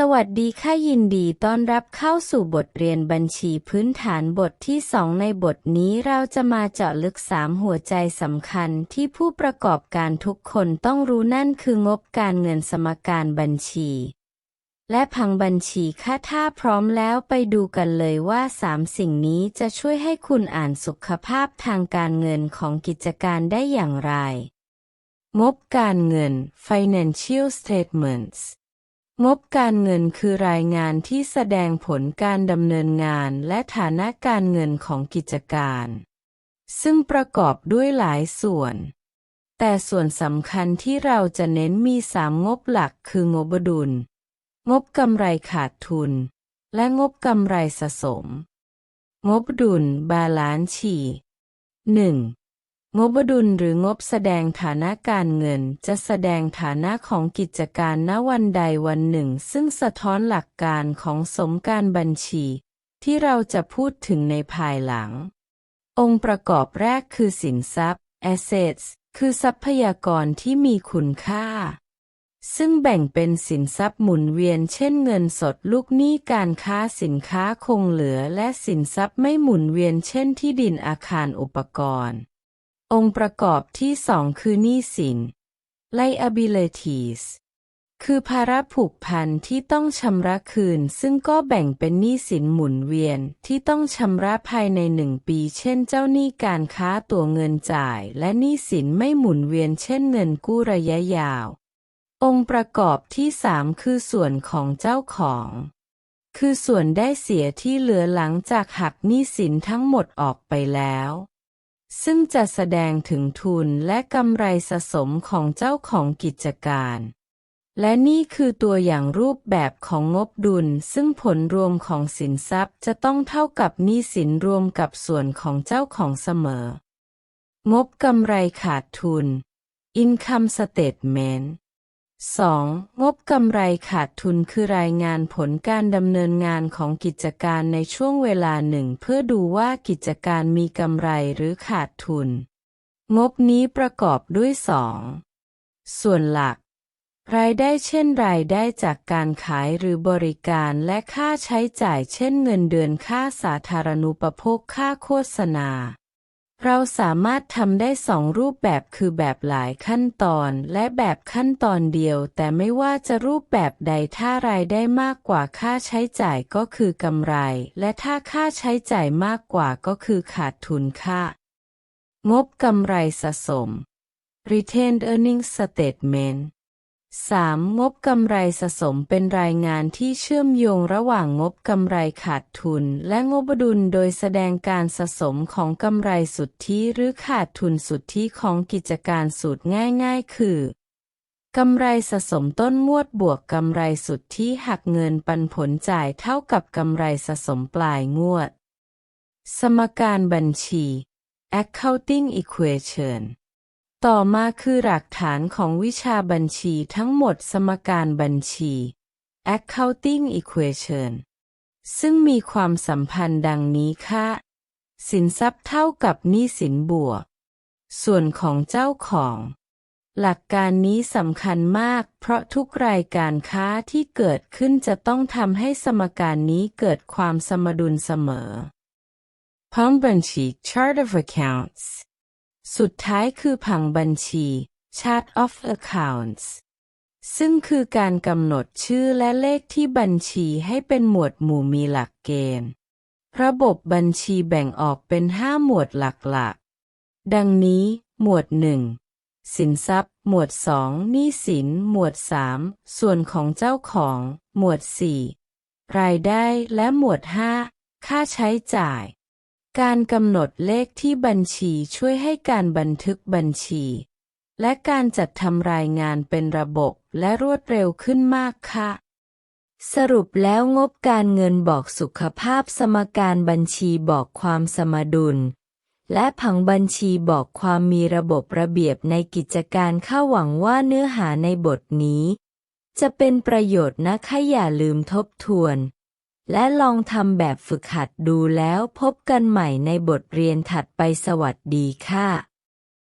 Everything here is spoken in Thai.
สวัสดีค่ะยินดีต้อนรับเข้าสู่บทเรียนบัญชีพื้นฐานบทที่สองในบทนี้เราจะมาเจาะลึกสามหัวใจสำคัญที่ผู้ประกอบการทุกคนต้องรู้นั่นคืองบการเงินสมการบัญชี และผังบัญชีค่ะถ้าพร้อมแล้วไปดูกันเลยว่าสามสิ่งนี้จะช่วยให้คุณอ่านสุขภาพทางการเงินของกิจการได้อย่างไร งบการเงิน financial statements งบการเงินคือรายงานที่แสดงผลการดำเนินงานและฐานะการเงินของกิจการ ซึ่งประกอบด้วยหลายส่วน แต่ส่วนสำคัญที่เราจะเน้นมีสามงบหลักคืองบดุล งบกำไรขาดทุน และงบกำไรสะสม งบดุลบาลานซ์ชีหนึ่ง งบดุลหรืองบแสดงฐานะการเงินจะแสดงฐานะของกิจการณวันใดวันหนึ่ง ซึ่งสะท้อนหลักการของสมการบัญชี ที่เราจะพูดถึงในภายหลัง องค์ประกอบแรกคือสินทรัพย์ assets คือทรัพยากรที่มีคุณค่า ซึ่งแบ่งเป็นสินทรัพย์หมุนเวียนเช่นเงินสดลูกหนี้การค้าสินค้าคงเหลือและสินทรัพย์ไม่หมุนเวียนเช่นที่ดินอาคารอุปกรณ์ องค์ประกอบที่สองคือหนี้สิน liabilities คือภาระผูกพันที่ต้องชำระคืน ซึ่งก็แบ่งเป็นหนี้สินหมุนเวียนที่ต้องชำระภายในหนึ่งปี เช่นเจ้าหนี้การค้าตัวเงินจ่าย และหนี้สินไม่หมุนเวียน เช่นเงินกู้ระยะยาว องค์ประกอบที่สามคือส่วนของเจ้าของ คือส่วนได้เสียที่เหลือหลังจากหักหนี้สินทั้งหมดออกไปแล้ว ซึ่งจะแสดงถึงทุนและกำไรสะสมของเจ้าของกิจการ และนี่คือตัวอย่างรูปแบบของงบดุล ซึ่งผลรวมของสินทรัพย์จะต้องเท่ากับหนี้สินรวมกับส่วนของเจ้าของเสมอ งบกำไรขาดทุน Income Statement 2. งบกำไรขาดทุนคือรายงานผลการดำเนินงานของกิจการในช่วงเวลาหนึ่ง เพื่อดูว่ากิจการมีกำไรหรือขาดทุน งบนี้ประกอบด้วยสองส่วนหลัก รายได้เช่นรายได้จากการขายหรือบริการและค่าใช้จ่ายเช่นเงินเดือนค่าสาธารณูปโภคค่าโฆษณา เราสามารถทำได้สองรูปแบบคือแบบหลายขั้นตอนและแบบขั้นตอนเดียว แต่ไม่ว่าจะรูปแบบใดถ้ารายได้มากกว่าค่าใช้จ่ายก็คือกำไร และถ้าค่าใช้จ่ายมากกว่าก็คือขาดทุนค่ะ งบกำไรสะสม Retained Earnings Statement 3. งบกำไรสะสมเป็นรายงานที่เชื่อมโยงระหว่างงบกำไรขาดทุน และงบดุลโดยแสดงการสะสมของกำไรสุทธิหรือขาดทุนสุทธิของกิจการสูตรง่ายๆ คือกำไรสะสมต้นงวดบวกกำไรสุทธิหักเงินปันผลจ่ายเท่ากับกำไรสะสมปลายงวด สมการบัญชี accounting equation ต่อมาคือหลักฐานของวิชาบัญชีทั้งหมดสมการบัญชี accounting equation ซึ่งมีความสัมพันธ์ดังนี้ค่ะ สินทรัพย์เท่ากับหนี้สินบวก ส่วนของเจ้าของ หลักการนี้สำคัญมาก เพราะทุกรายการค้าที่เกิดขึ้นจะต้องทำให้สมการนี้เกิดความสมดุลเสมอพร้อมบัญชี chart of accounts สุดท้ายคือผังบัญชี Chart of Accounts ซึ่งคือการกำหนดชื่อและเลขที่บัญชีให้เป็นหมวดหมู่มีหลักเกณฑ์ ระบบบัญชีแบ่งออกเป็นห้าหมวดหลักๆ ดังนี้ หมวด1สินทรัพย์ หมวด2หนี้สิน หมวด3ส่วนของเจ้าของ หมวด4รายได้และหมวด5ค่าใช้จ่าย การกำหนดเลขที่บัญชีช่วยให้การบันทึกบัญชี และการจัดทำรายงานเป็นระบบและรวดเร็วขึ้นมากค่ะ สรุปแล้วงบการเงินบอกสุขภาพสมการบัญชีบอกความสมดุล และผังบัญชีบอกความมีระบบระเบียบในกิจการข้าหวังว่าเนื้อหาในบทนี้ จะเป็นประโยชน์นะคะอย่าลืมทบทวน และลองทำแบบฝึกหัดดูแล้วพบกันใหม่ในบทเรียนถัดไปสวัสดีค่ะ